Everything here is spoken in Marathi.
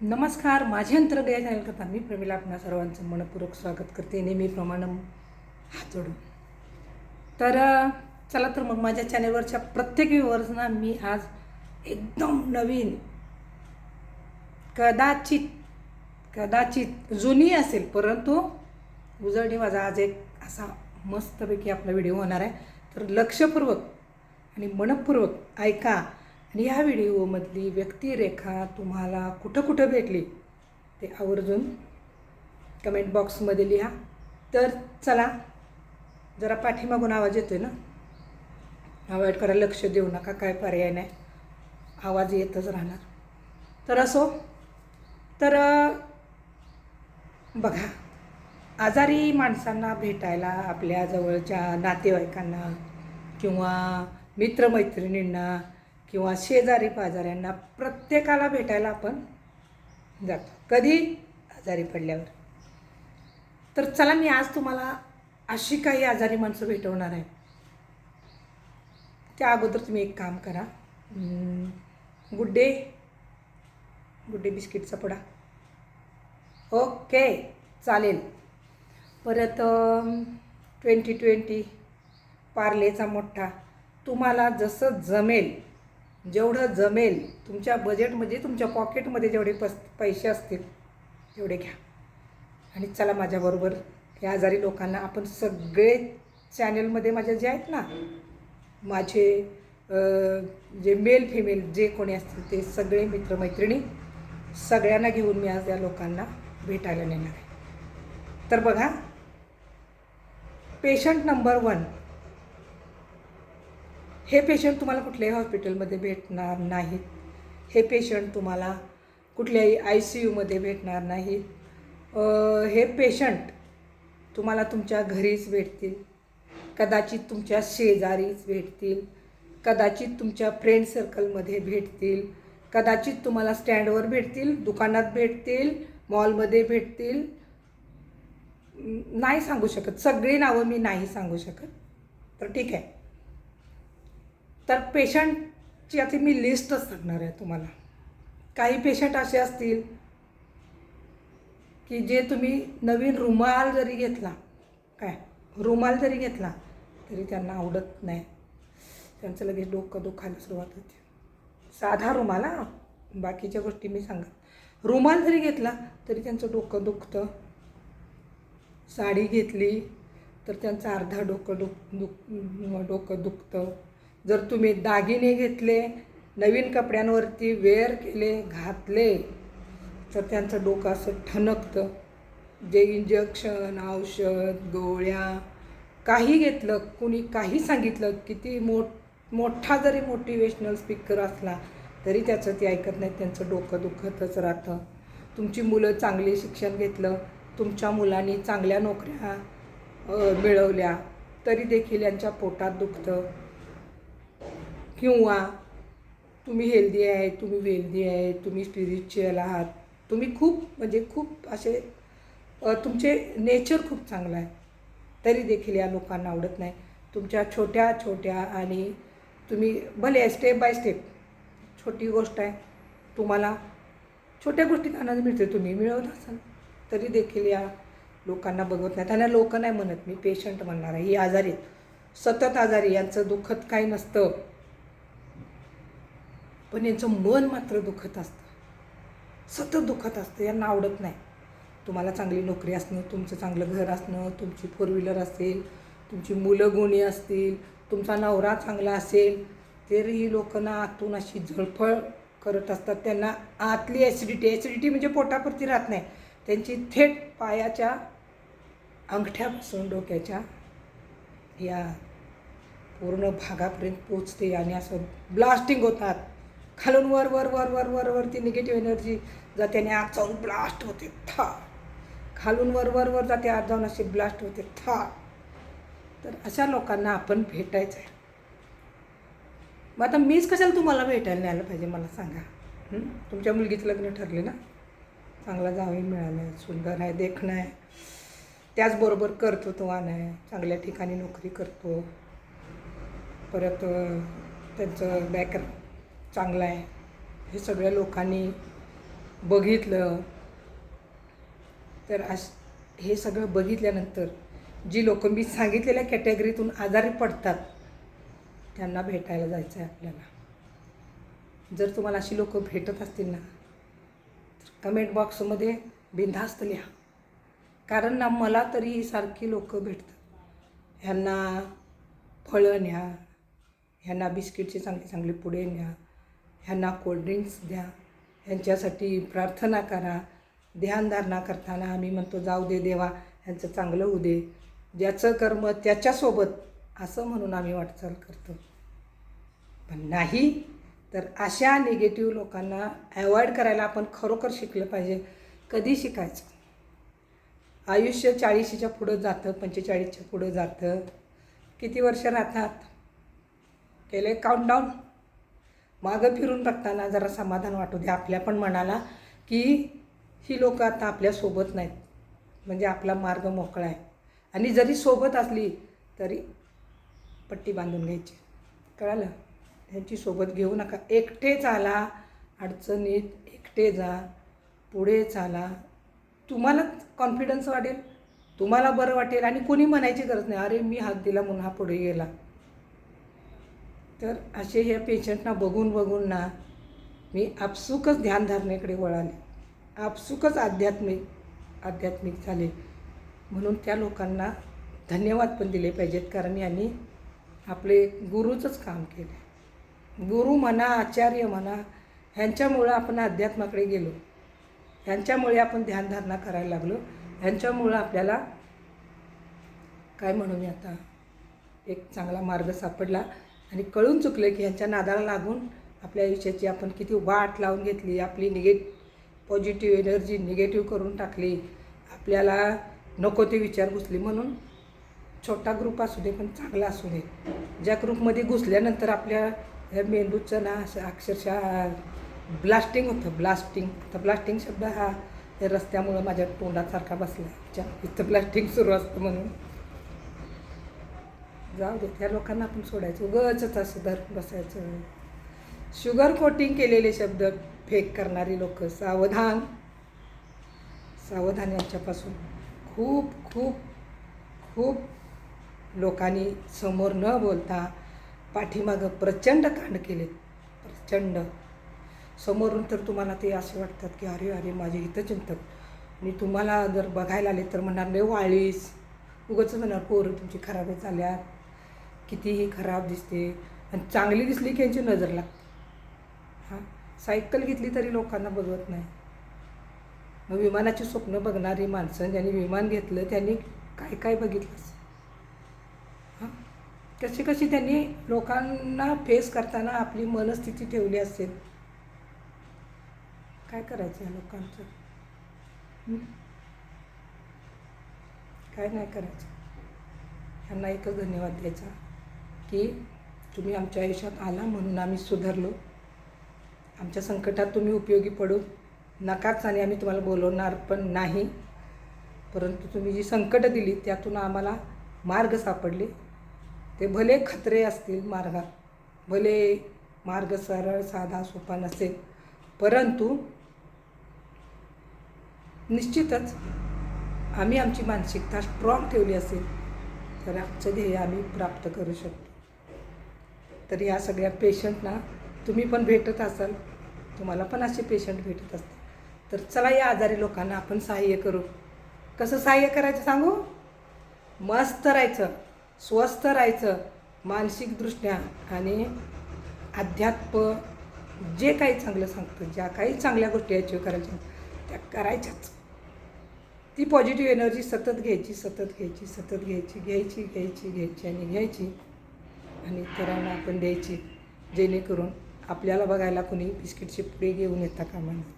नमस्कार माझे अंतर्गत चॅनल करता मी प्रमिला आपणा सर्वांचं मनपूर्वक स्वागत करते. नेहमीप्रमाणे हात जोडून. तर चला तर मग माझ्या चॅनलवरच्या प्रत्येक व्ह्यूवर्सना मी आज एकदम नवीन कदाचित कदाचित जुनी असेल परंतु उजळणी माझा आज एक असा मस्तपैकी आपला व्हिडिओ होणार आहे. तर लक्षपूर्वक आणि मनपूर्वक ऐका. आणि ह्या व्हिडिओमधली व्यक्तिरेखा तुम्हाला कुठं कुठं भेटली ते आवर्जून कमेंट बॉक्समध्ये लिहा. तर चला जरा पाठीमागून आवाज येतोय ना? अवॉइड लक्ष देऊ नका काय पर्याय नाही. आवाज येतच राहणार. तर असो. तर बघा आजारी माणसांना भेटायला आपल्या जवळच्या नातेवाईकांना किंवा मित्रमैत्रिणींना किंवा शेजारी पाजाऱ्यांना प्रत्येकाला भेटायला आपण जातो. कधी? आजारी पडल्यावर. तर चला मी आज तुम्हाला अशी काही आजारी माणसं भेटवणार आहे. त्या अगोदर तुम्ही एक काम करा. गुड डे गुड डे बिस्किटचा पुडा. ओके चालेल. परत ट्वेंटी ट्वेंटी पार्लेचा मोठा. तुम्हाला जसं जमेल. जेवढं जमेल तुमच्या बजेटमध्ये तुमच्या पॉकेटमध्ये जेवढे पस पैसे असतील तेवढे घ्या. आणि चला माझ्याबरोबर या आजारी लोकांना आपण सगळे चॅनलमध्ये माझ्या जे आहेत ना माझे जे मेल फिमेल जे कोणी असतील ते सगळे मित्रमैत्रिणी सगळ्यांना घेऊन मी आज या लोकांना भेटायला नेणार आहे. तर बघा पेशंट नंबर वन हे पेशंट तुम्हाला कुठल्याही हॉस्पिटलमध्ये भेटणार नाहीत. हे पेशंट तुम्हाला कुठल्याही आय सी यूमध्ये भेटणार नाहीत. हे पेशंट तुम्हाला तुमच्या घरीच भेटतील. कदाचित तुमच्या शेजारीच भेटतील. कदाचित तुमच्या फ्रेंड सर्कलमध्ये भेटतील. कदाचित तुम्हाला स्टँडवर भेटतील दुकानात भेटतील मॉलमध्ये भेटतील. नाही सांगू शकत. सगळी नावं मी नाही सांगू शकत. तर ठीक आहे. तर पेशंटची आता मी लिस्टच सांगणार आहे तुम्हाला. काही पेशंट असे असतील की जे तुम्ही नवीन रुमाल जरी घेतला काय रुमाल जरी घेतला तरी त्यांना आवडत नाही. त्यांचं लगेच डोकं दुखायला सुरुवात होते. साधा रुमाल हा. बाकीच्या गोष्टी मी सांगत रुमाल जरी घेतला तरी त्यांचं डोकं दुखतं. साडी घेतली तर त्यांचं अर्धा डोकं दुख दुख डोकं दुखतं. जर तुम्ही दागिने घेतले नवीन कपड्यांवरती वेअर केले घातले तर त्यांचं डोकं असं ठणकतं. जे इंजेक्शन औषध गोळ्या काही घेतलं कुणी काही सांगितलं किती मोठ मोठा जरी मोटिवेशनल स्पीकर असला तरी त्याचं ते ऐकत नाही त्यांचं डोकं दुखतच राहतं. तुमची मुलं चांगले शिक्षण घेतलं तुमच्या मुलांनी चांगल्या नोकऱ्या मिळवल्या तरी देखील यांच्या पोटात दुखतं. किंवा तुम्ही हेल्दी आहे तुम्ही वेल्दी आहे तुम्ही स्पिरिच्युअल आहात तुम्ही खूप म्हणजे खूप असे तुमचे नेचर खूप चांगलं आहे. तरी देखील या लोकांना आवडत नाही. तुमच्या छोट्या छोट्या आणि तुम्ही भले स्टेप बाय स्टेप छोटी गोष्ट आहे तुम्हाला छोट्या गोष्टी आनंद मिळते तुम्ही मिळवत असाल तरी देखील या लोकांना बघत नाही. त्यांना लोक नाही म्हणत मी पेशंट म्हणणार आहे ही आजारी आहेत. सतत आजारी यांचं दुःखत काही नसतं. पण यांचं मन मात्र दुखत असतं. सतत दुखत असतं यांना आवडत नाही. तुम्हाला चांगली नोकरी असणं तुमचं चांगलं घर असणं तुमची फोर व्हीलर असेल तुमची मुलं गुणी असतील तुमचा नवरा चांगला असेल तरीही लोकांना आतून अशी झळफळ करत असतात. त्यांना आतली ॲसिडिटी ॲसिडिटी म्हणजे पोटापुरती राहत नाही. त्यांची थेट पायाच्या अंगठ्यापासून डोक्याच्या या पूर्ण भागापर्यंत पोचते आणि असं ब्लास्टिंग होतात. खालून वर वर वर वर वर वरती निगेटिव्ह एनर्जी जाते आणि आत जाऊन ब्लास्ट होते. था. खालून वर वर वर जाते आत जाऊन असे ब्लास्ट होते. था. तर अशा लोकांना आपण भेटायचं आहे मग आता मीच कशाला तुम्हाला भेटायला न्यायला पाहिजे मला सांगा. तुमच्या मुलगीचं लग्न ठरले ना? चांगला जावई मिळाला आहे सुंदर आहे देखणं आहे. त्याचबरोबर करतो कर्तृत्वान आहे चांगल्या ठिकाणी नोकरी करतो. परत त्यांचं बॅकग्राऊंड चांगलं आहे. हे सगळ्या लोकांनी बघितलं. तर अश हे सगळं बघितल्यानंतर जी लोक मी सांगितलेल्या कॅटेगरीतून आजारी पडतात त्यांना भेटायला जायचं आहे आपल्याला. जर तुम्हाला अशी लोकं भेटत असतील ना तर कमेंट बॉक्समध्ये बिनधास्त लिहा. कारण ना मला तरी ही सारखी लोक भेटतात. ह्यांना फळं न्या ह्यांना बिस्किटचे चांगले चांगले पुडे न्या ह्यांना कोल्ड्रिंक्स द्या. ह्यांच्यासाठी प्रार्थना करा. ध्यानधारणा करताना आम्ही म्हणतो जाऊ दे देवा ह्यांचं चांगलं होऊ दे. ज्याचं कर्म त्याच्यासोबत असं म्हणून आम्ही वाटचाल करतो. पण नाही तर अशा निगेटिव्ह लोकांना अवॉइड करायला आपण खरोखर शिकलं पाहिजे. कधी शिकायचं? आयुष्य चाळीशीच्या पुढं जातं पंचेचाळीसच्या पुढं जातं. किती वर्ष राहतात? केले काउंटडाऊन मागं फिरून बघताना जरा समाधान वाटू दे. आपल्या पण मनाला की ही लोकं आता आपल्यासोबत नाहीत. म्हणजे आपला मार्ग मोकळा आहे. आणि जरी सोबत असली तरी पट्टी बांधून घ्यायची. कळालं? ह्यांची सोबत घेऊ नका. एकटे चाला अडचणीत एकटे जा पुढे चाला. तुम्हालाच कॉन्फिडन्स वाटेल तुम्हाला बरं वाटेल आणि कोणी म्हणायची गरज नाही. अरे मी हात दिला म्हणून हा पुढे गेला. तर असे ह्या पेशंटना बघून बघून ना मी आपसुकच ध्यानधारणेकडे वळाले. आपसुकच आध्यात्मिक आध्यात्मिक झाले. म्हणून त्या लोकांना धन्यवाद पण दिले पाहिजेत कारण यांनी आपले गुरुचंच काम केलं. गुरु म्हणा आचार्य म्हणा ह्यांच्यामुळं आपण अध्यात्माकडे गेलो. ह्यांच्यामुळे आपण ध्यानधारणा करायला लागलो. ह्यांच्यामुळं आपल्याला काय म्हणू मी आता एक चांगला मार्ग सापडला. आणि कळून चुकलं की ह्यांच्या नादाला लागून आपल्या आयुष्याची आपण किती वाट लावून घेतली आपली निगेट पॉझिटिव्ह एनर्जी निगेटिव्ह करून टाकली. आपल्याला नको ते विचार घुसले म्हणून छोटा ग्रुप असू दे पण चांगला असू दे. ज्या ग्रुपमध्ये घुसल्यानंतर आपल्या ह्या मेंदूचं ना अक्षरशः ब्लास्टिंग होतं ब्लास्टिंग तर ब्लास्टिंग शब्द हा रस्त्यामुळं माझ्या तोंडासारखा बसला. इथं ब्लास्टिंग सुरू असतं म्हणून. जाऊ दे त्या लोकांना आपण सोडायचं. उगच असं धर बसायचं. शुगर कोटिंग केलेले शब्द फेक करणारी लोक सावधान. सावधान यांच्यापासून. खूप खूप खूप लोकांनी समोर न बोलता पाठीमागं प्रचंड कांड केले प्रचंड. समोरून तर तुम्हाला ते असे वाटतात की अरे अरे माझे हितचिंतक आणि तुम्हाला जर बघायला आले तर म्हणणार नाही वाळीस. उगाच म्हणणार पोरं तुमची खराब चालल्यात कितीही खराब दिसते. आणि चांगली दिसली की यांची नजर लागते. हां सायकल घेतली तरी लोकांना बघवत नाही. मग विमानाची स्वप्न बघणारी माणसं ज्यांनी विमान घेतलं त्यांनी काय काय बघितलं हां? कशी कशी त्यांनी लोकांना फेस करताना आपली मनस्थिती ठेवली असेल? काय करायचं या लोकांचं? काय नाही करायचं. ह्यांना एकच धन्यवाद द्यायचा. की तुम्ही आमच्या आयुष्यात आला म्हणून आम्ही सुधारलो. आमच्या संकटात तुम्ही उपयोगी पडू नकाच आणि आम्ही तुम्हाला बोलवणार पण नाही. परंतु तुम्ही जी संकटं दिली त्यातून आम्हाला मार्ग सापडले. ते भले खतरे असतील मार्गात भले मार्ग सरळ साधा सोपा नसेल परंतु निश्चितच आम्ही आमची मानसिकता स्ट्रॉंग ठेवली असेल तर आमचं ध्येय आम्ही प्राप्त करू शकतो. तर या सगळ्या पेशंटना तुम्ही पण भेटत असाल तुम्हाला पण असे पेशंट भेटत असतात तर चला या आजारी लोकांना आपण सहाय्य करू. कसं सहाय्य करायचं सांगू? मस्त राहायचं स्वस्थ राहायचं मानसिकदृष्ट्या आणि अध्यात्म जे काही चांगलं सांगतं ज्या काही चांगल्या गोष्टी अचीव करायच्या त्या करायच्याच. ती पॉझिटिव्ह एनर्जी सतत घ्यायची सतत घ्यायची सतत घ्यायची घ्यायची घ्यायची घ्यायची आणि घ्यायची. आणि इतरांना आपण द्यायची जेणेकरून आपल्याला बघायला कोणी बिस्किटचे पुढे घेऊन येता कामा नये.